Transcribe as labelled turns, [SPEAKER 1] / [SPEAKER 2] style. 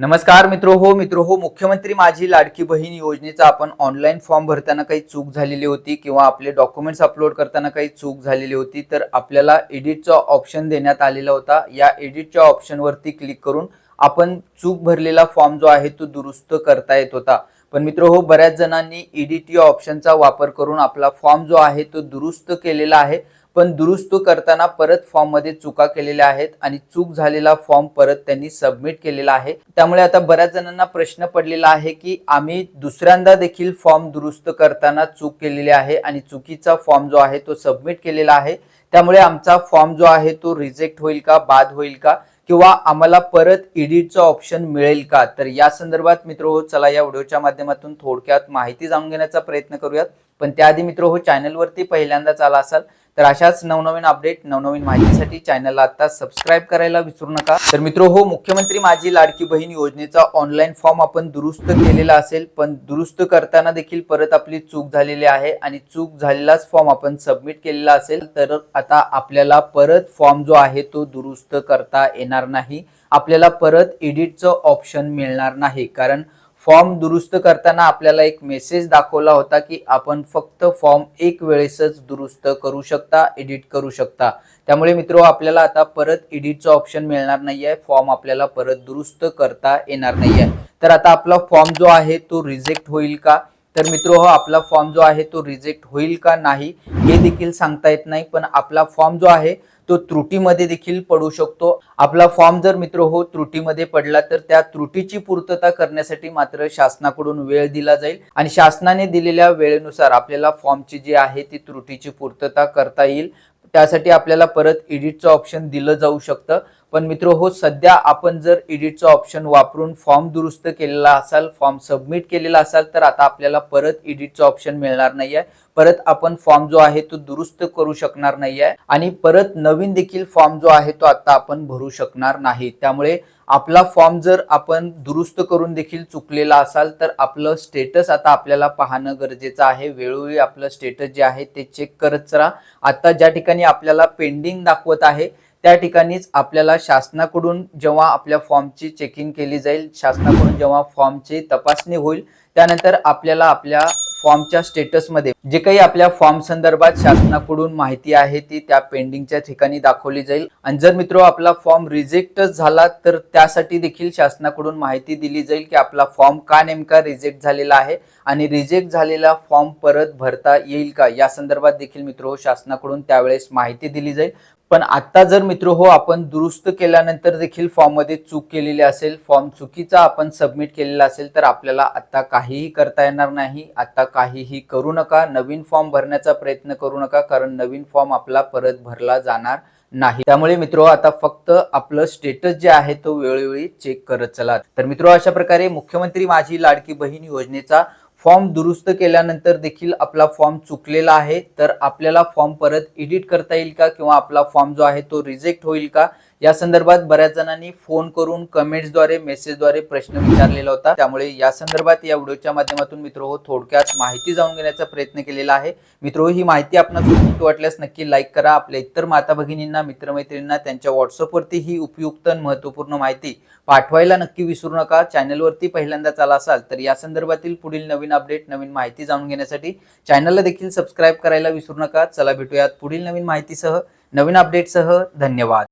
[SPEAKER 1] नमस्कार मित्र हो मित्र हो मुख्यमंत्री माझी लाडकी बहीण योजनेचा आपण ऑनलाईन फॉर्म भरताना काही चूक झालेली होती किंवा आपले डॉक्युमेंट्स अपलोड करताना काही चूक झालेली होती तर आपल्याला एडिटचा ऑप्शन देण्यात आलेला होता. या एडिटच्या ऑप्शनवरती क्लिक करून आपण चूक भरलेला फॉर्म जो आहे तो दुरुस्त करता येत होता. पण मित्र हो बऱ्याच जणांनी एडिट या ऑप्शनचा वापर करून आपला फॉर्म जो आहे तो दुरुस्त केलेला आहे. पण दुरुस्त करताना परत फॉर्ममध्ये चुका केलेल्या आहेत आणि चूक झालेला फॉर्म परत त्यांनी सबमिट केलेला आहे. त्यामुळे आता बऱ्याच जणांना प्रश्न पडलेला आहे की आम्ही दुसऱ्यांदा देखील फॉर्म दुरुस्त करताना चूक केलेली आहे आणि चुकीचा फॉर्म जो आहे तो सबमिट केलेला आहे. त्यामुळे आमचा फॉर्म जो आहे तो रिजेक्ट होईल का बाद होईल का किंवा आम्हाला परत एडिटचं ऑप्शन मिळेल का? तर या संदर्भात मित्र हो चला या व्हिडिओच्या माध्यमातून थोडक्यात माहिती जाणून घेण्याचा प्रयत्न करूयात. पण त्याआधी मित्र हो चॅनलवरती पहिल्यांदाच आला असाल तर अशाच नवनवीन अपडेट नवनवीन माहितीसाठी चॅनलला आता सबस्क्राईब करायला विसरू नका. तर मित्र हो मुख्यमंत्री माझी लाडकी बहीण योजनेचा ऑनलाईन फॉर्म आपण दुरुस्त केलेला असेल पण दुरुस्त करताना देखील परत आपली चूक झालेली आहे आणि चूक झालेलाच फॉर्म आपण सबमिट केलेला असेल तर आता आपल्याला परत फॉर्म जो आहे तो दुरुस्त करता येणार नाही. आपल्याला परत एडिटचं ऑप्शन मिळणार नाही कारण फॉर्म दुरुस्त करताना आपल्याला एक मेसेज दाखवला होता की आपण फक्त फॉर्म एक वेळेसच दुरुस्त करू शकता एडिट करू शकता. त्यामुळे मित्र आपल्याला आता परत एडिटचं ऑप्शन मिळणार नाही आहे फॉर्म आपल्याला परत दुरुस्त करता येणार नाही आहे तर आता आपला फॉर्म जो आहे तो रिजेक्ट होईल का? तर मित्र हो आपला फॉर्म जो आहे तो रिजेक्ट होईल का नाही हे देखील सांगता येत नाही पण आपला फॉर्म जो आहे तो त्रुटीमध्ये देखील पडू शकतो. आपला फॉर्म जर मित्र हो त्रुटीमध्ये पडला तर त्या त्रुटीची पूर्तता करण्यासाठी मात्र शासनाकडून वेळ दिला जाईल आणि शासनाने दिलेल्या वेळेनुसार आपल्याला फॉर्मची जी आहे ती त्रुटीची पूर्तता करता येईल. त्यासाठी आपल्याला परत एडिटचं ऑप्शन दिलं जाऊ शकतं. पण मित्र हो सध्या आपण जर एडिटचं ऑप्शन वापरून फॉर्म दुरुस्त केलेला असाल फॉर्म सबमिट केलेला असाल तर आता आपल्याला परत एडिटचं ऑप्शन मिळणार नाही आहे परत आपण फॉर्म जो आहे तो दुरुस्त करू शकणार नाही आहे आणि परत नवीन देखील फॉर्म जो आहे तो आता आपण भरू शकणार नाही. त्यामुळे आपला फॉर्म जर आपण दुरुस्त करून देखील चुकलेला असाल तर आपलं स्टेटस आता आपल्याला पाहणं गरजेचं आहे. वेळोवेळी आपलं स्टेटस जे आहे ते चेक करत राहा. आता ज्या ठिकाणी आपल्याला पेंडिंग दाखवत आहे त्या ठिकाणीच आपल्याला शासनाकडून जेव्हा आपल्या फॉर्मची चेकिंग केली जाईल शासनाकडून जेव्हा फॉर्मची तपासणी होईल त्यानंतर आपल्याला आपल्या फॉर्मच्या स्टेटसमध्ये जे काही आपल्या फॉर्म संदर्भात शासनाकडून माहिती आहे ती त्या पेंडिंगच्या ठिकाणी दाखवली जाईल. आणि जर मित्र आपला फॉर्म रिजेक्टच झाला तर त्यासाठी देखील शासनाकडून माहिती दिली जाईल की आपला फॉर्म का नेमका रिजेक्ट झालेला आहे आणि रिजेक्ट झालेला फॉर्म परत भरता येईल का? या संदर्भात देखील मित्र शासनाकडून त्यावेळेस माहिती दिली जाईल. पण आता जर मित्र हो आपण दुरुस्त केल्यानंतर देखील फॉर्ममध्ये चूक केलेली असेल फॉर्म चुकीचा आपण सबमिट केलेला असेल तर आपल्याला आता काहीही करता येणार नाही. आता काहीही करू नका. नवीन फॉर्म भरण्याचा प्रयत्न करू नका कारण नवीन फॉर्म आपला परत भरला जाणार नाही. त्यामुळे मित्र हो, आता फक्त आपलं स्टेटस जे आहे तो वेळोवेळी चेक करत चला. तर मित्र हो, अशा प्रकारे मुख्यमंत्री माझी लाडकी बहीण योजनेचा फॉर्म दुरुस्त केल्यानंतर देखील आपला फॉर्म चुकलेला आहे तर आपल्याला फॉर्म परत एडिट करता येईल का? किंवा आपला फॉर्म जो आहे तो रिजेक्ट होईल का? या संदर्भात बऱ्याच जणांनी फोन करून कमेंट्सद्वारे मेसेजद्वारे प्रश्न विचारलेला होता. त्यामुळे या संदर्भात या व्हिडिओच्या माध्यमातून मित्र हो थोडक्यात माहिती जाणून घेण्याचा प्रयत्न केलेला आहे. मित्र हो, ही माहिती आपणास उपयुक्त वाटल्यास नक्की लाईक करा. आपल्या इतर माता भगिनींना मित्रमैत्रिणींना त्यांच्या व्हॉट्सअपवरती ही उपयुक्त महत्त्वपूर्ण माहिती पाठवायला नक्की विसरू नका. चॅनलवरती पहिल्यांदाच आला असाल तर या संदर्भातील पुढील नवीन अपडेट नवीन माहिती जाणून घेण्यासाठी चॅनलला देखील सबस्क्राईब करायला विसरू नका. चला भेटूयात पुढील नवीन माहितीसह नवीन अपडेटसह धन्यवाद.